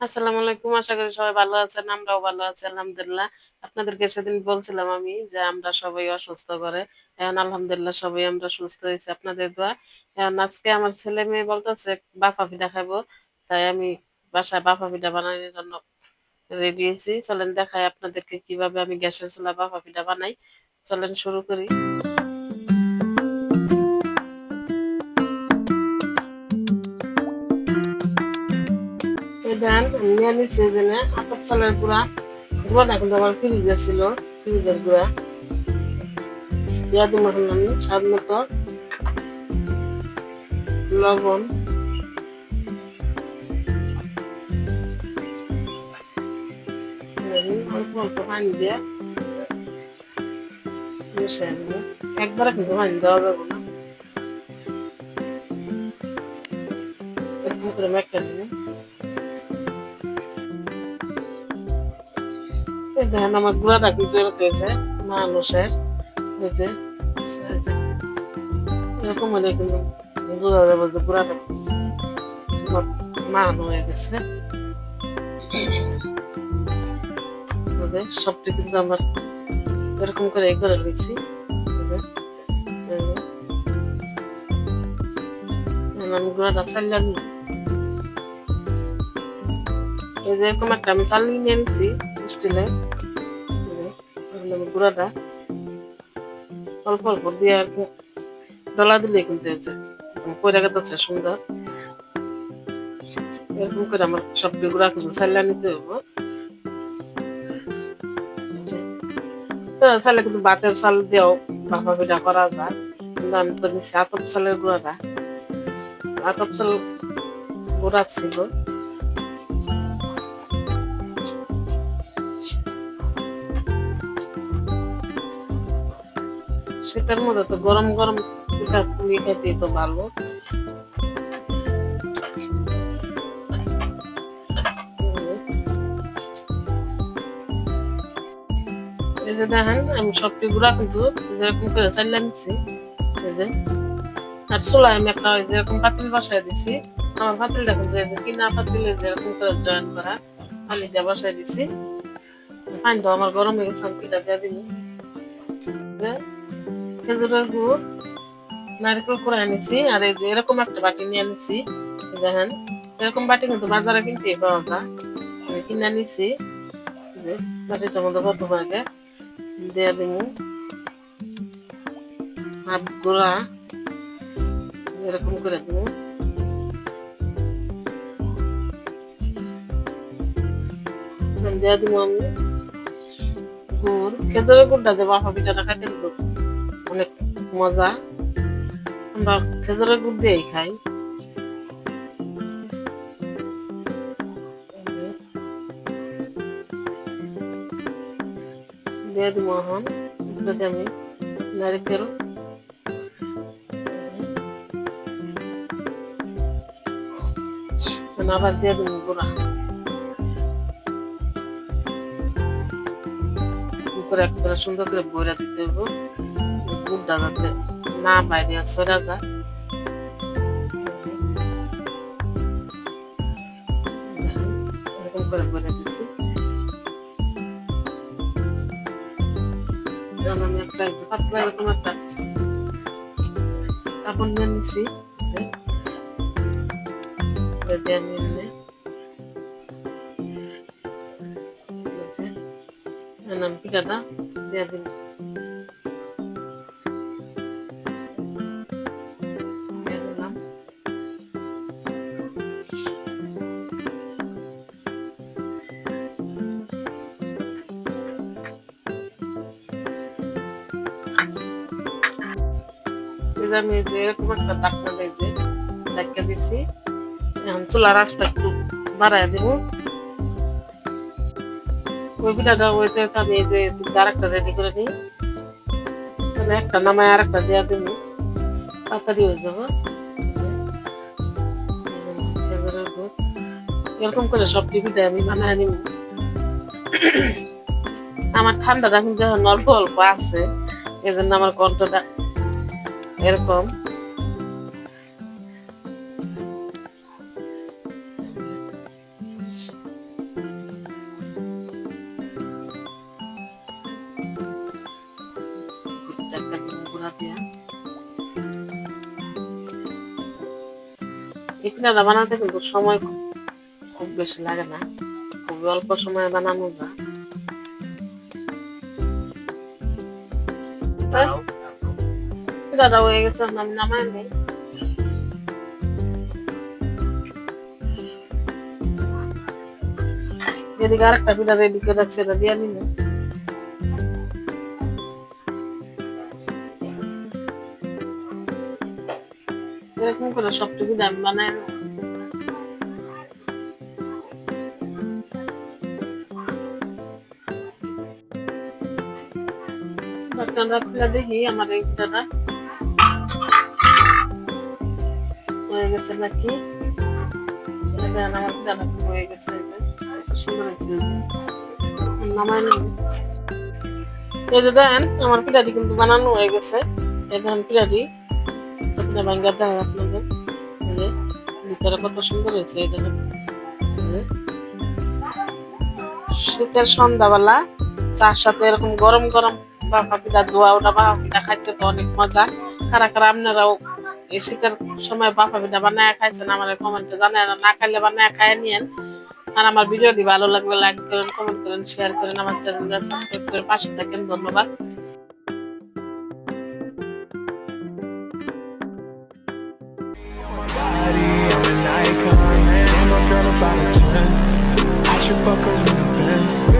আসসালামু আলাইকুম, আশা করি সবাই ভালো আছেন, আমরাও ভালো আছি, আলহামদুলিল্লাহ। আপনাদেরকে সেদিন বলছিলাম আমি যে আমরা সবাই অসুস্থ করে এখন আলহামদুলিল্লাহ সবাই আমরা সুস্থ হয়েছি, আপনাদের দোয়া। এখন আজকে আমার ছেলে মেয়ে বলতেছে, বাফা পিঠা খাব তাই আমি বাসায় বাফা পিঠা বানানোর জন্য রেডি হয়েছি। চলেন দেখাই আপনাদেরকে কীভাবে আমি গ্যাসের চুলা বাফা পিঠা বানাই। চলেন শুরু করি। দেন এই জন্য আতপ চালের গুঁড়া, গুঁড়াটা কিন্তু আমার ফ্রিজে ছিল, ফ্রিজের গুঁড়া। দিব এখন আমি স্বাদ মতো লবণ। দিয়ে মিশিয়ে দেবো একবারে কিন্তু পানি দেওয়া যাবে না। দেখেন আমার গুঁড়াটা কিন্তু হয়েছে মানুষের যে এরকম হলে কিন্তু বোঝা যাবে যে গুঁড়াটা মান হয়ে গেছে। সবটি কিন্তু আমার এরকম করে এই করে এই আমি গুঁড়াটা এই এরকম একটা আমি চালিয়ে নিয়ে নিচ্ছি স্টিলে গুঁড়াটা। অল্প অল্প দিয়ে আর কি ডলা দিলে কিন্তু পরে গেছে সুন্দর। এরকম করে আমার সব গুঁড়া কিন্তু চালিয়ে নিতে হব চালে কিন্তু বাতের চাল দিয়েও বাফা পিঠা করা যায়। কিন্তু আমি তো নিচ্ছি আতপ চালের গুঁড়াটা। আতপ চাল গুঁড়া ছিল। শীতের মধ্যে তো গরম গরম পিঠা পুলি খেতেই তো ভালো। এই যে দেখেন, আমি সবটি গুঁড়া কিন্তু যেরকম করে চাইলে নিচ্ছি এই যে। আর চুলায় আমি একটা ওই যেরকম পাতিল বসায় দিছি, আমার পাতিলটা কিন্তু যে কিনা পাতিলে যেরকম করে জয়েন করা পানি দিয়ে বসায় দিছি। পানিটা আমার গরম হয়ে গেছে, আমি পিঠা দিয়ে দিব। খেজুরের গুড়, নারকেল করে আনিছি আর এই যে এরকম একটা বাটি নিয়ে এই দেখেন, এরকম বাটি কিন্তু বাজারে কিনতে পাওয়া যায়। কিনে এই যে বাটিটার মধ্যে কত ভাগে দিয়ে দিব হাত গোড়া, এরকম করে দিব। দিয়ে দিব আমি গুড়, খেজুরের গুড়টা দেবো বাফা পিঠাটা খাইতে কিন্তু অনেক মজা। আমরা খেজুরের গুড় দিয়েই খাই। দিয়ে দিব এখন। এটাতে আমি নারিকেল। আবার দিয়ে দিব গুঁড়া। করে একবারে সুন্দর করে বইরা দিতে হইব গুড়টা যাতে না বাইরে সরা যায় এরকম করে দিছি। এখন আমি একটা পাতলা এরকম একটা কাপড় নিয়ে নিছি আমি এখন আমি পিঠাটা দিয়ে দিন যে আমি যে এরকম একটা ডাক্তার এই যে ডাক্তার দিছি। এখন চুলার আঁচটা একটু বাড়ায় দিব। ওই পিঠাটা ওইতে আমি এই যে আর রেডি করে নিই। তাহলে একটা নামায় আর দেওয়া দিব। তাড়াতাড়ি হয়ে যাব। এরকম করে সব টিভিটা আমি বানায় নিব। আমার ঠান্ডাটা কিন্তু অল্প অল্প আছে। এই জন্য আমার কণ্ঠটা এরকম। ইফতারটা বানাতে কিন্তু সময় খুব বেশি লাগে না। খুব অল্প সময়ে বানানো যায়। পিঠাটা হয়ে গেছে আমি নামাই নেই। এদিকে আরেকটা পিঠা রেডি করে রাখছি এটা দিয়ে নিল। এরকম করে সবটুকু। বাচ্চারা খুলে দেখি আমার এই পিঠাটা হয়ে গেছে নাকি? ভিতরে কত সুন্দর হয়েছে এই দেখেন। শীতের সন্ধ্যাবেলা চার সাথে এরকম গরম গরম বাফা পিঠা দোয়া ওটা বাফা পিঠা খাইতে তো অনেক মজা। কারা কারা আপনারাও এই শীতের সময় বাফা পিঠা বানায় খাইছেন আমার কমেন্টে জানায় না খাইলে বানায় খায় নিয়েন আর আমার ভিডিওটি ভালো লাগলে লাইক করেন কমেন্ট করেন শেয়ার করেন আমার চ্যানেলটা সাবস্ক্রাইব করে পাশে থাকেন ধন্যবাদ body, I'm an icon, man. My girl about a 10. I should fuck her in the.